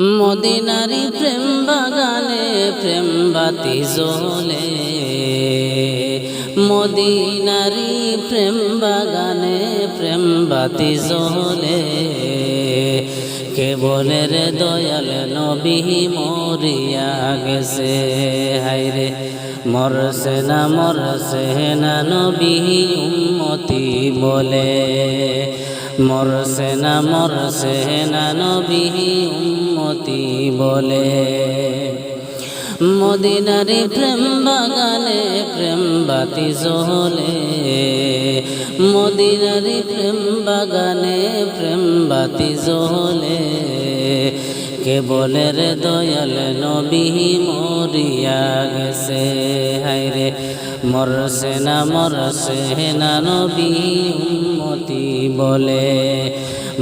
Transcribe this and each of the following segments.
মদিনারি প্রেম বাগানে, প্রেম বাতি জ্বলে। মদিনারি প্রেম বাগানে, প্রেম বাতি জ্বলে। কেবলের দয়াল নবী মরিয়া গেছে। হাইরে মরসে না মরসে না নবী উম্মতি বলে। মরসে না মরসে না নবী উম্মতি বলে। মদিনারি প্রেম বাগানে, প্রেম বাতি জ্বলে। মদিনারি প্রেম বাগানে, প্রেম বাতি জ্বলে। কেবলের দয়াল নবী মরিয়া গেছে। হাইরে মরসে না মরসে না নবী উম্মতি বলে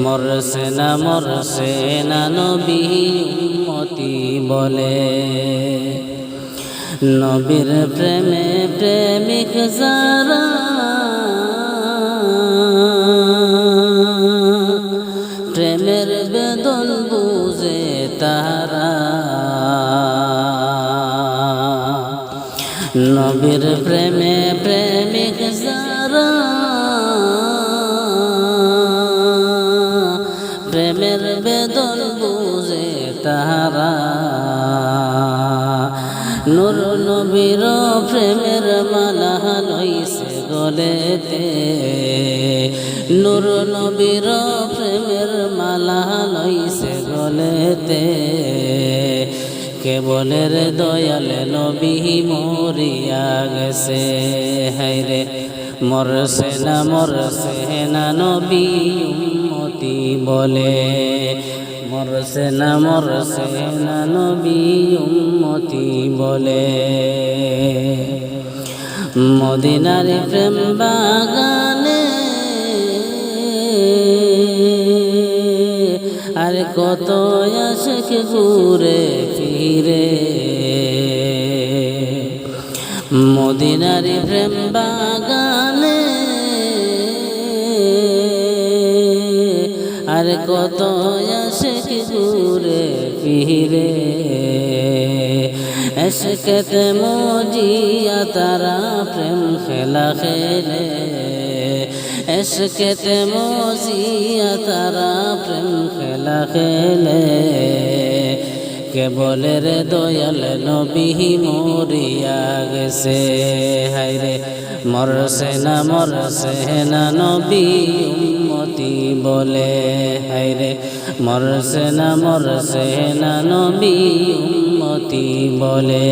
মরসে না মরসে না নবী উম্মতি বলে। নবীর প্রেমে প্রেমিক যারা, প্রেমের বেদন বুঝে তারা। নবীর প্রেমে প্রেমিক যারা প্রেমের বেদন বুঝে তারা নূর নবীর প্রেমের মালা লইছে গলেতে। নূর নবীর প্রেমের মালা লইছে গলেতে। কেবলের দয়াল নবী মরিয়া গেছে হাইরে মরসে না মরসে না নবী উম্মতি বলে। মরসে না মরসে না নবী উম্মতি বলে। মদিনার প্রেম বাগানে আর কত আশেক ঘুরে ফিরে। মদিনারি প্রেম বাগানে আর কত আশেক ঘুরে ফিরে? এসকেতে মজিয়া তারা প্রেম খেলা খেলে। এসকেতে মজিয়া তারা প্রেম খেলা খেলে। কেবলের দয়াল নবী মরিয়া গেছে হাইরে মরসে না মরসে না নবী উম্মতি বলে। হাইরে মরসে না মরসে না নবী উম্মতি বলে।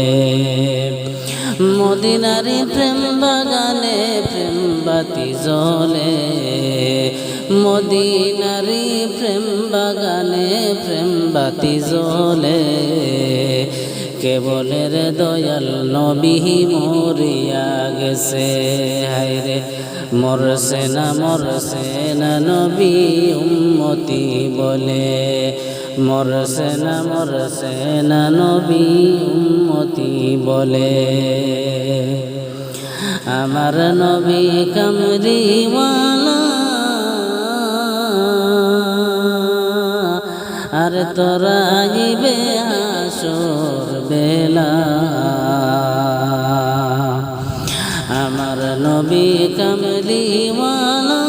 মদিনারি প্রেম বাগানে প্রেম বাতি জ্বলে। মদিনারি প্রেম প্রেম বাতি জ্বলে। কেবলের দয়াল নবী মরিয়া গেছে। হাইরে মরসে না মরসে না নবী উম্মতি বলে। মরসে না মরসে না নবী উম্মতি বলে। আমার নবী কামরিওয়ালা আর তোরা ইবে হাসর বেলা। আমার নবী কামলিওয়ালা।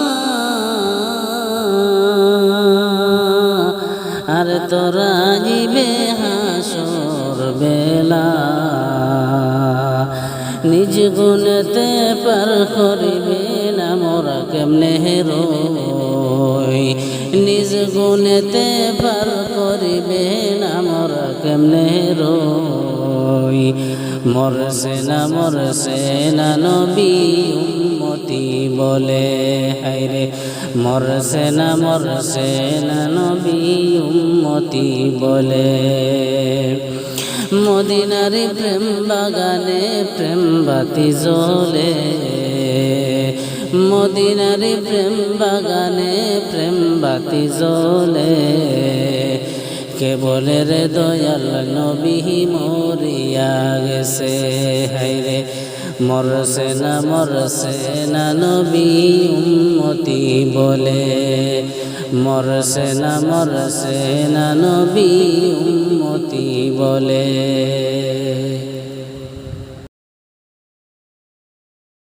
আর তোরা ইবে হাসর বেলা। নিজ গুণতে পার করিবে না মোরা কেমনে নিজ গুণেতে পার করিবে না মোরা কেমনে রই? মরসে না মরসে না নবী উম্মতি বলে হাইরে মরসে না মরসে না নবী উম্মতি বলে। মদিনারি প্রেম বাগানে প্রেম বাতি জ্বলে। মদিনারি প্রেম বাগানে প্রেম বাতি জ্বলে। কেবলের দয়াল নবী মরিয়া গেছে। হাইরে মরসে না মরসে না নবী উম্মতি বলে। মরসে না মরসে না নবী মিনতি বলে।